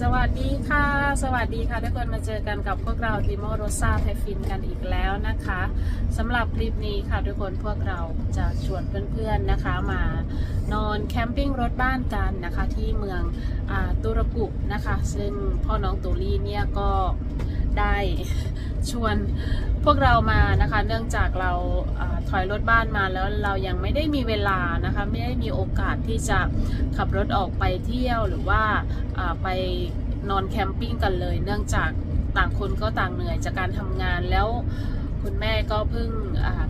สวัสดีค่ะ สวัสดีค่ะทุกคนมาเจอกันกับพวกเราดิโมโรซาไทฟินกันอีกแล้วนะคะสำหรับคลิปนี้ค่ะทุกคนพวกเราจะชวนเพื่อนๆนะคะมานอนแคมปิ้งรถบ้านกันนะคะ ที่เมืองอตุรกุนะคะ ซึ่งพ่อน้องตูรี่เนี่ยก็ได้ ชวนพวกเรามานะคะ เนื่องจากเราอถอยรถบ้านมาแล้วเรายังไม่ได้มีเวลานะคะ ไม่ได้มีโอกาสที่จะขับรถออกไปเที่ยวหรือว่าไปนอนแคมปิ้งกันเลย เนื่องจากต่างคนก็ต่างเหนื่อยจากการทำงานแล้วคุณแม่ก็เพิ่ง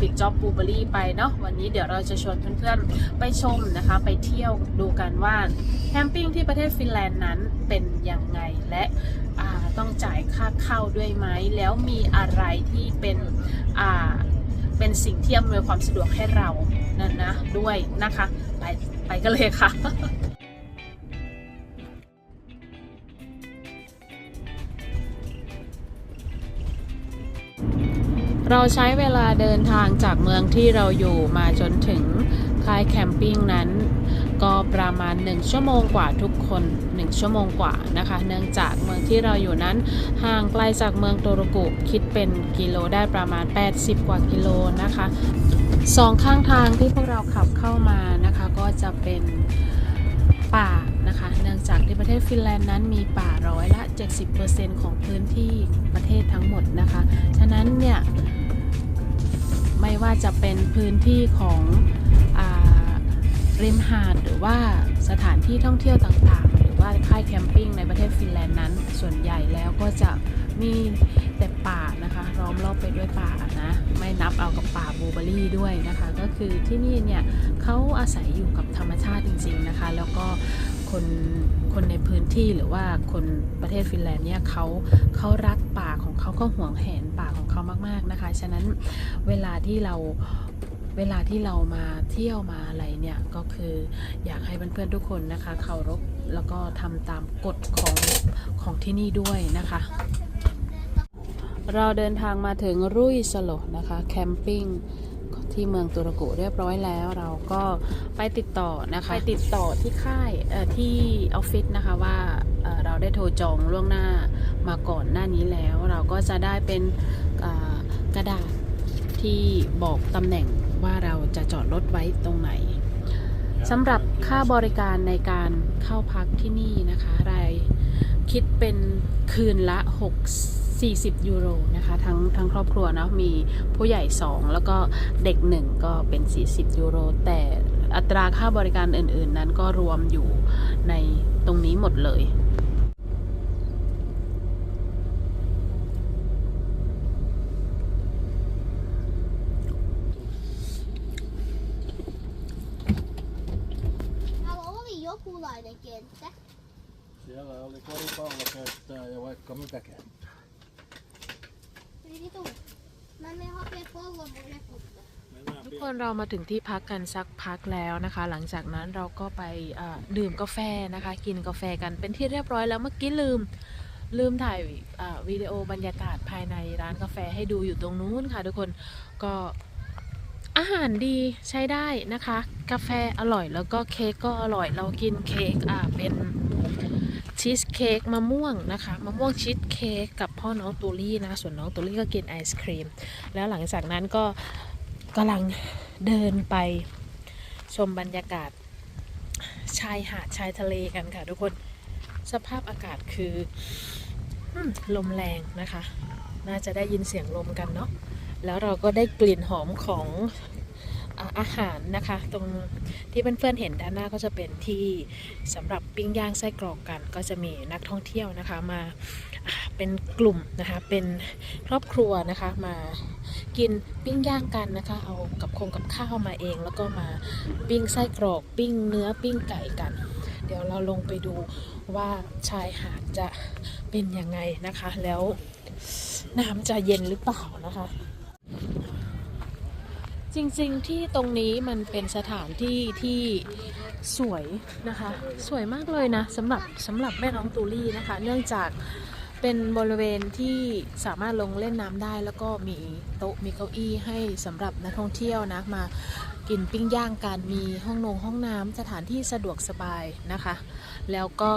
ปิดจ็อบบูเบอรี่ไปเนาะวันนี้เดี๋ยวเราจะชวนเพื่อนๆ ไปชมนะคะ ไปเที่ยวดูกันว่าแคมปิ้งที่ประเทศฟินแลนด์นั้นเป็นยังไงและ ต้องจ่ายค่าเข้าด้วยไหมแล้วมีอะไรที่เป็นอ่าเป็นสิ่งที่อำนวยความสะดวกให้เรานั่นนะด้วยนะคะไปไปกันเลยค่ะเราใช้เวลาเดินทางจากเมืองที่เราอยู่มาจนถึงค่ายแคมปิ้งนั้น ก็ประมาณ 1 ชั่วโมงกว่าทุกคน 1 ชั่วโมงกว่านะคะ เนื่องจากเมืองที่เราอยู่นั้นห่างไกลจากเมืองโตโรกุคิดเป็นกิโลได้ประมาณ 80 กว่ากิโลนะคะสองข้างทางที่พวกเราขับเข้ามานะคะก็จะเป็นป่านะคะ เนื่องจากที่ประเทศฟินแลนด์นั้นมีป่าร้อยละ 70%ของพื้นที่ประเทศทั้งหมดนะคะ ฉะนั้นเนี่ย ไม่ว่าจะเป็นพื้นที่ของ ริมหาดหรือว่าสถานที่ท่องเที่ยวต่างๆ หรือว่าค่ายแคมปิ้งในประเทศฟินแลนด์นั้น ส่วนใหญ่แล้วก็จะมีแต่ป่านะคะล้อมรอบไปด้วยป่านะไม่นับเอากับป่าบูเบอรี่ด้วยนะคะ ก็คือที่นี่เนี่ยเขาอาศัยอยู่กับธรรมชาติจริง ๆนะคะ แล้วก็คนคนในพื้นที่หรือว่าคนประเทศฟินแลนด์เนี่ยเขาเขารักป่าของเขาก็ห่วงแหนป่าของเขามากๆนะคะ ฉะนั้นเวลาที่เรา เวลาที่เรามาเที่ยวมาอะไรเนี่ยก็คืออยากให้เพื่อนๆทุกคนนะคะเคารพแล้วก็ทำตามกฎของของที่นี่ด้วยนะคะ เราเดินทางมาถึงรุ่ยสโลนะคะแคมปิ้งที่เมืองตุรกุเรียบร้อยแล้ว เราก็ไปติดต่อนะคะไปติดต่อที่ค่ายที่ออฟฟิศนะคะว่าเเราได้โทรจองล่วงหน้ามาก่อนหน้านี้แล้ว เราก็จะได้เป็นกระดาษที่บอกตำแหน่ง ว่าเราจะจอดรถไว้ตรงไหนสำหรับค่าบริการในการเข้าพักที่นี่นะคะ รายคิดเป็นคืนละ 6 40 ยูโรนะคะทั้งทั้งครอบครัวเนาะมีผู้ใหญ่ 2 แล้วก็เด็ก 1 ก็เป็น 40 ยูโร แต่อัตราค่าบริการอื่น ๆ นั้นก็รวมอยู่ในตรงนี้หมดเลย Täällä oli jokulainen kenttä. Siellä oli koripallokenttää ja vaikka mitä kenttää. Eli vitu. Mä menen hakemaan pallon mun reputta. Mennään ทุก pian. คนเรามาถึงที่พักกันสักพักแล้วนะคะ หลังจากนั้นเราก็ไปอ่าดื่มกาแฟนะคะ กินกาแฟกันเป็นที่เรียบร้อยแล้วเมื่อกี้ลืมลืมถ่ายอ่าวิดีโอบรรยากาศภายในร้านกาแฟให้ดูอยู่ตรงนู้นค่ะ ทุกคนก็ อาหารดีใช้ได้นะคะ กาแฟอร่อยแล้วก็เค้กก็อร่อยเรากินเค้กอ่าเป็นชีสเค้กมะม่วงนะคะมะม่วงชีสเค้กกับพ่อน้องตูลี่นะ ส่วนน้องตูลี่ก็กินไอศครีม แล้วหลังจากนั้นก็กำลังเดินไปชมบรรยากาศ ชายหาดชายทะเลกันค่ะทุกคนสภาพอากาศคือลมแรงนะคะ น่าจะได้ยินเสียงลมกันเนาะ แล้วเราก็ได้กลิ่นหอมของอาหารนะคะ ตรงที่เพื่อนๆเห็นด้านหน้าก็จะเป็นที่สำหรับปิ้งย่างไส้กรอกกัน ก็จะมีนักท่องเที่ยวนะคะมาอ่าเป็นกลุ่มนะคะเป็นครอบครัวนะคะมากินปิ้งย่างกันนะคะ เอากับคงกับข้าวมาเอง แล้วก็มาปิ้งไส้กรอก ปิ้งเนื้อปิ้งไก่กัน เดี๋ยวเราลงไปดูว่าชายหาดจะเป็นยังไงนะคะ แล้วน้ำจะเย็นหรือเปล่านะคะ จริงๆที่ตรงนี้มันเป็นสถานที่ที่สวยนะคะ สวยมากเลยนะสำหรับสำหรับแม่น้องตูลี่นะคะ เนื่องจากเป็นบริเวณที่สามารถลงเล่นน้ำได้ แล้วก็มีโต๊ะมีเก้าอี้ให้สำหรับนักท่องเที่ยวนะมากินปิ้งย่างกันมีห้องนงห้องน้ำสถานที่สะดวกสบายนะคะ แล้วก็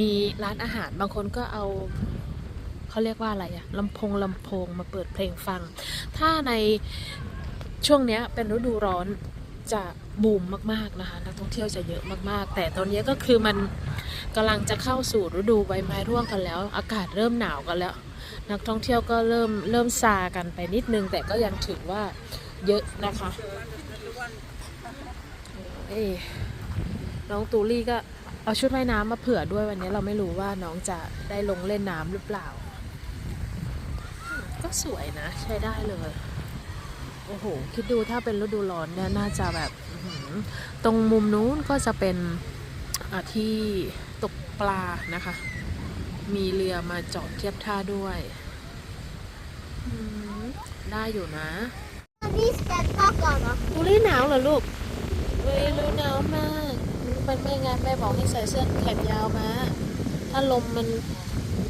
มีร้านอาหารบางคนก็เอา เขาเรียกว่าอะไรอะลำโพงลำโพงมาเปิดเพลงฟัง ถ้าในช่วงเนี้ยเป็นฤดูร้อนจะบูมมากๆนะคะนักท่องเที่ยวจะเยอะมากๆ แต่ตอนนี้ก็คือมันกำลังจะเข้าสู่ฤดูใบไม้ร่วงกันแล้ว อากาศเริ่มหนาวกันแล้ว นักท่องเที่ยวก็เริ่มเริ่มซากันไปนิดนึง แต่ก็ยังถือว่าเยอะนะคะเอ้ยน้องตูลี่ก็เอาชุดว่ายน้ำมาเผื่อด้วยวันนี้เราไม่รู้ว่าน้องจะได้ลงเล่นน้ำหรือเปล่า ก็สวยนะ ใช้ได้เลย โอ้โห คิดดูถ้าเป็นฤดูร้อนเนี่ยน่าจะแบบอื้อหือตรงมุมนู้นก็จะเป็นอ่าที่ตกปลานะคะ มีเรือมาจอดเทียบท่าด้วยอืมได้อยู่นะ Vi ska tacka va? ตูรี่หนาวเหรอลูกเฮ้ยรู้หนาวมาก มันไม่ไงแม่บอกให้ใส่เสื้อแขนยาวมา ถ้าลมมัน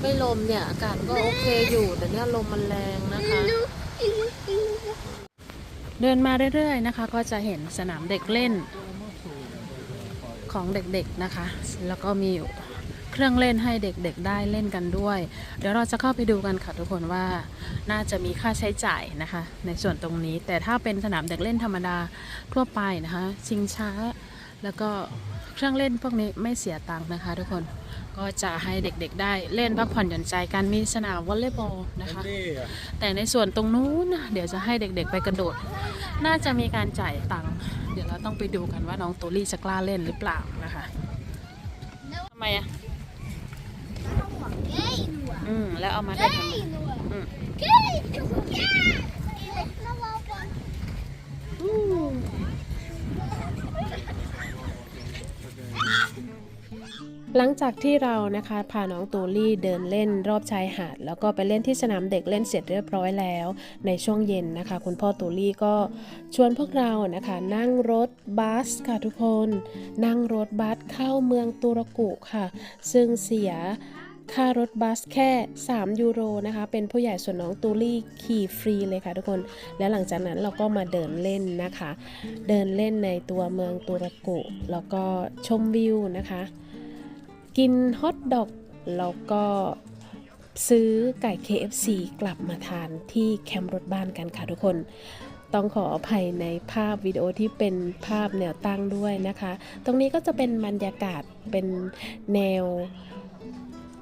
ไม่ลมเนี่ย อากาศก็โอเคอยู่ แต่เนี่ยลมมันแรงนะคะ เดินมาเรื่อยๆนะคะ ก็จะเห็นสนามเด็กเล่นของเด็กๆนะคะ แล้วก็มีเครื่องเล่นให้เด็กๆได้เล่นกันด้วย เดี๋ยวเราจะเข้าไปดูกันค่ะทุกคนว่าน่าจะมีค่าใช้จ่ายนะคะ ในส่วนตรงนี้ แต่ถ้าเป็นสนามเด็กเล่นธรรมดาทั่วไปนะคะ ชิงช้าแล้วก็ เครื่องเล่นพวกนี้ไม่เสียตังค์นะคะ ทุกคนก็จะให้เด็กๆได้เล่นพักผ่อนหย่อนใจกันมีสนามวอลเลย์บอลนะคะ Det. แต่ในส่วนตรงนู้นนะเดี๋ยวจะให้เด็กๆไปกระโดด น่าจะมีการจ่ายตังค์เดี๋ยวเราต้องไปดูกันว่าน้องตูลี่จะกล้าเล่นหรือเปล่านะคะทำไมอะ Keinua. อืมแล้วเอามาได้ทำไม Keinua. อืม Keinua. Mä vaan vaan อืม หลังจากที่เรานะคะพาน้องตูลี่เดินเล่นรอบชายหาด แล้วก็ไปเล่นที่สนามเด็กเล่นเสร็จเรียบร้อยแล้ว ในช่วงเย็นนะคะ คุณพ่อตูลี่ก็ชวนพวกเรานะคะนั่งรถบัสค่ะทุกคน นั่งรถบัสเข้าเมืองตุรกุค่ะ ซึ่งเสียค่ารถบัสแค่ 3 ยูโรนะคะ เป็นผู้ใหญ่ส่วนน้องตูลี่ขี่ฟรีเลยค่ะทุกคน แล้วหลังจากนั้นเราก็มาเดินเล่นนะคะ เดินเล่นในตัวเมืองตุรกุ แล้วก็ชมวิวนะคะ กินฮอทดอกแล้วก็ซื้อไก่ KFC กลับมาทานที่แคมป์รถบ้านกันค่ะทุกคน ต้องขออภัยในภาพวิดีโอที่เป็นภาพแนวตั้งด้วยนะคะ ตรงนี้ก็จะเป็นบรรยากาศเป็นแนว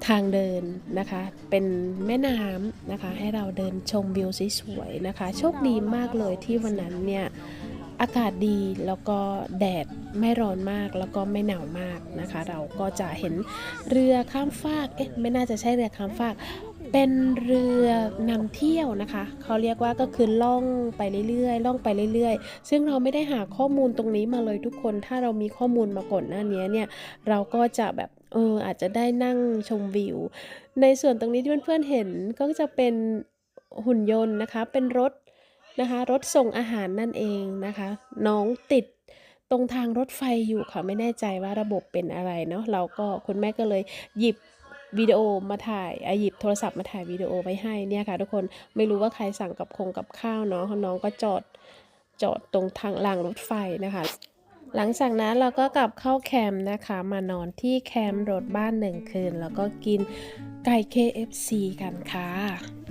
ทางเดินนะคะ เป็นแม่น้ำนะคะ ให้เราเดินชมวิวสวยๆนะคะ โชคดีมากเลยที่วันนั้นเนี่ย อากาศดีแล้วก็แดดไม่ร้อนมากแล้วก็ไม่หนาวมากนะคะ เราก็จะเห็นเรือข้ามฟากเอ๊ะไม่น่าจะใช่เรือข้ามฟากเป็นเรือนำเที่ยวนะคะ เขาเรียกว่าก็คือล่องไปเรื่อยๆล่องไปเรื่อยๆ ซึ่งเราไม่ได้หาข้อมูลตรงนี้มาเลยทุกคน ถ้าเรามีข้อมูลมาก่อนหน้านี้เนี่ย เราก็จะแบบเอออาจจะได้นั่งชมวิว ในส่วนตรงนี้ที่เพื่อนๆเห็นก็จะเป็นหุ่นยนต์นะคะ เป็นรถ นะคะรถส่งอาหารนั่นเองนะคะ น้องติดตรงทางรถไฟอยู่ค่ะไม่แน่ใจว่าระบบเป็นอะไรเนาะเราก็คุณแม่ก็เลยหยิบวิดีโอมาถ่ายอะหยิบโทรศัพท์มาถ่ายวิดีโอไว้ให้เนี่ยค่ะ ทุกคนไม่รู้ว่าใครสั่งกับคงกับข้าวเนาะน้องก็จอดจอดตรงทางรางรถไฟนะคะ หลังจากนั้นเราก็กลับเข้าแคมป์นะคะ มานอนที่แคมป์รถบ้านหนึ่งคืน แล้วก็กินไก่ KFC กันค่ะ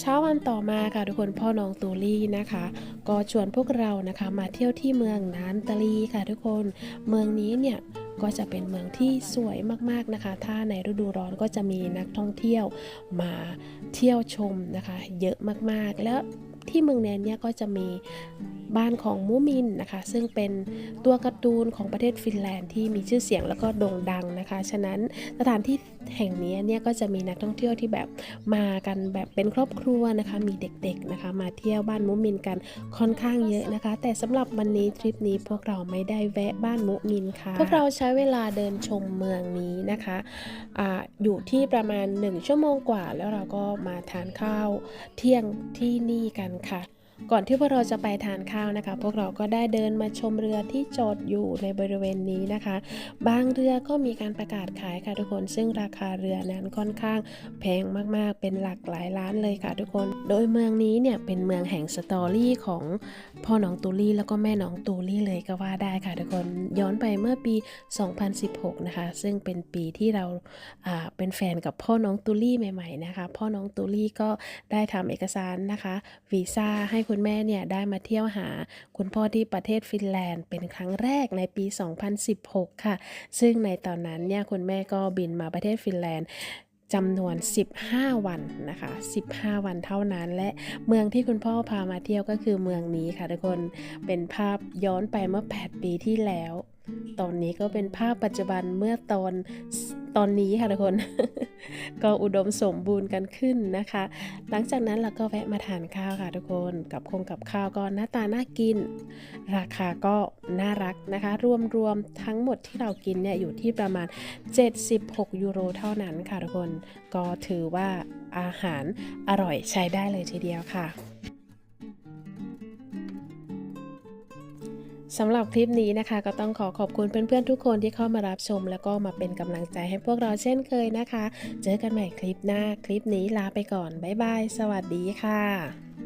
เช้าวันต่อมาค่ะทุกคนพ่อน้องตูลี่นะคะ ก็ชวนพวกเรานะคะมาเที่ยวที่เมืองนานตาลีค่ะทุกคนเมืองนี้เนี่ยก็จะเป็นเมืองที่สวยมากๆนะคะ ถ้าในฤดูร้อนก็จะมีนักท่องเที่ยวมาเที่ยวชมนะคะ เยอะมากๆ แล้วที่เมืองแนนเนี่ยก็จะมีบ้านของมูมินนะคะ ซึ่งเป็นตัวการ์ตูนของประเทศฟินแลนด์ที่มีชื่อเสียงแล้วก็โด่งดังนะคะ ฉะนั้นสถานที่แห่งนี้เนี่ยก็จะมีนักท่องเที่ยวที่แบบมากันแบบเป็นครอบครัวนะคะ มีเด็กๆนะคะ มาเที่ยวบ้านมุมินกันค่อนข้างเยอะนะคะ แต่สำหรับวันนี้ทริปนี้พวกเราไม่ได้แวะบ้านมุมินค่ะ พวกเราใช้เวลาเดินชมเมืองนี้นะคะออยู่ที่ประมาณ 1 ชั่วโมงกว่า แล้วเราก็มาทานข้าวเที่ยงที่นี่กันค่ะ ก่อนที่พวกเราจะไปทานข้าวนะคะ พวกเราก็ได้เดินมาชมเรือที่จอดอยู่ในบริเวณนี้นะคะ บางเรือก็มีการประกาศขายค่ะทุกคน ซึ่งราคาเรือนั้นค่อนข้างแพงมากๆ เป็นหลักหลายล้านเลยค่ะทุกคน โดยเมืองนี้เนี่ยเป็นเมืองแห่งสตอรี่ของพ่อหนองตูลี่แล้วก็แม่หนองตูลี่เลยก็ว่าได้ค่ะทุกคน ย้อนไปเมื่อปี 2016 นะคะ ซึ่งเป็นปีที่เราอ่าเป็นแฟนกับพ่อน้องตูลี่ใหม่ๆนะคะ พ่อน้องตูลี่ก็ได้ทำเอกสารนะคะวีซ่าให้คุณแม่เนี่ยได้มาเที่ยวหาคุณพ่อที่ประเทศฟินแลนด์ เป็นครั้งแรกในปี 2016 ค่ะ ซึ่งในตอนนั้นเนี่ยคุณแม่ก็บินมาประเทศฟินแลนด์จำนวน 15 วันนะคะ 15 วันเท่านั้น และเมืองที่คุณพ่อพามาเที่ยวก็คือเมืองนี้ค่ะทุกคน เป็นภาพย้อนไปเมื่อ 8 ปีที่แล้ว ตอนนี้ก็เป็นภาพปัจจุบันเมื่อตอนตอนนี้ค่ะทุกคน ก็อุดมสมบูรณ์กันขึ้นนะคะ หลังจากนั้นเราก็แวะมาทานข้าวค่ะทุกคนกับคงกับข้าวก็หน้าตาน่ากิน ราคาก็น่ารักนะคะ รวมๆทั้งหมดที่เรากินเนี่ยอยู่ที่ประมาณ 76 ยูโรเท่านั้นค่ะทุกคนก็ถือว่าอาหารอร่อยใช้ได้เลยทีเดียวค่ะ สำหรับคลิปนี้นะคะ ก็ต้องขอขอบคุณเพื่อนๆทุกคนที่เข้ามารับชม แล้วก็มาเป็นกำลังใจให้พวกเราเช่นเคยนะคะ เจอกันใหม่คลิปหน้า คลิปนี้ลาไปก่อน บ๊ายบาย สวัสดีค่ะ